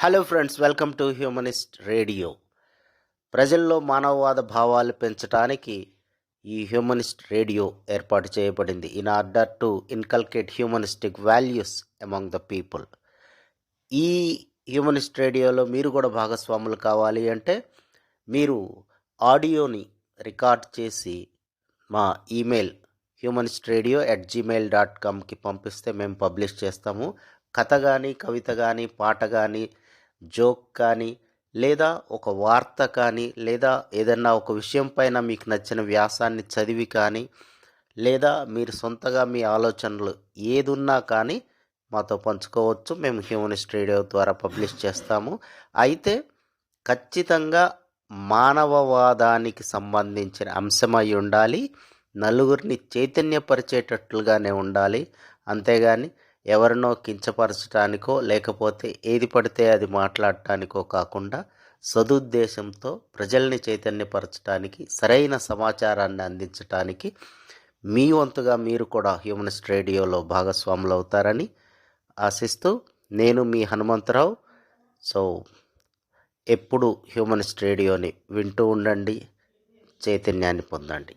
Hello friends welcome to humanist radio ప్రజల్లో మానవవాద భావాలు పెంచడానికి ఈ హ్యూమనిస్ట్ రేడియో ఏర్పాటు చేయబడింది. In order to inculcate humanistic values among the people ఈ హ్యూమనిస్ట్ రేడియోలో మీరు కూడా భాగస్వాములు కావాలి అంటే మీరు ఆడియోని రికార్డ్ చేసి మా email humanist radio at Gmail dot కామ్కి పంపిస్తే మేము పబ్లిష్ చేస్తాము. కథ కానీ కవిత కానీ పాట కానీ జోక్ కానీ లేదా ఒక వార్త కానీ లేదా ఏదన్నా ఒక విషయం పైన మీకు నచ్చిన వ్యాసాన్ని చదివి కానీ లేదా మీరు సొంతగా మీ ఆలోచనలు ఏదున్నా కానీ మాతో పంచుకోవచ్చు. మేము హ్యూమనిస్ట్ రేడియో ద్వారా పబ్లిష్ చేస్తాము. అయితే ఖచ్చితంగా మానవవాదానికి సంబంధించిన అంశమై ఉండాలి. నలుగురిని చైతన్యపరిచేటట్లుగానే ఉండాలి. అంతేగాని ఎవరినో కించపరచడానికో లేకపోతే ఏది పడితే అది మాట్లాడటానికో కాకుండా సదుద్దేశంతో ప్రజల్ని చైతన్యపరచడానికి సరైన సమాచారాన్ని అందించడానికి మీ వంతుగా మీరు కూడా హ్యూమనిస్ట్ రేడియోలో భాగస్వాములు అవుతారని ఆశిస్తూ నేను మీ హనుమంతరావు. సో ఎప్పుడు హ్యూమనిస్ట్ రేడియోని వింటూ ఉండండి చైతన్యాన్ని పొందండి.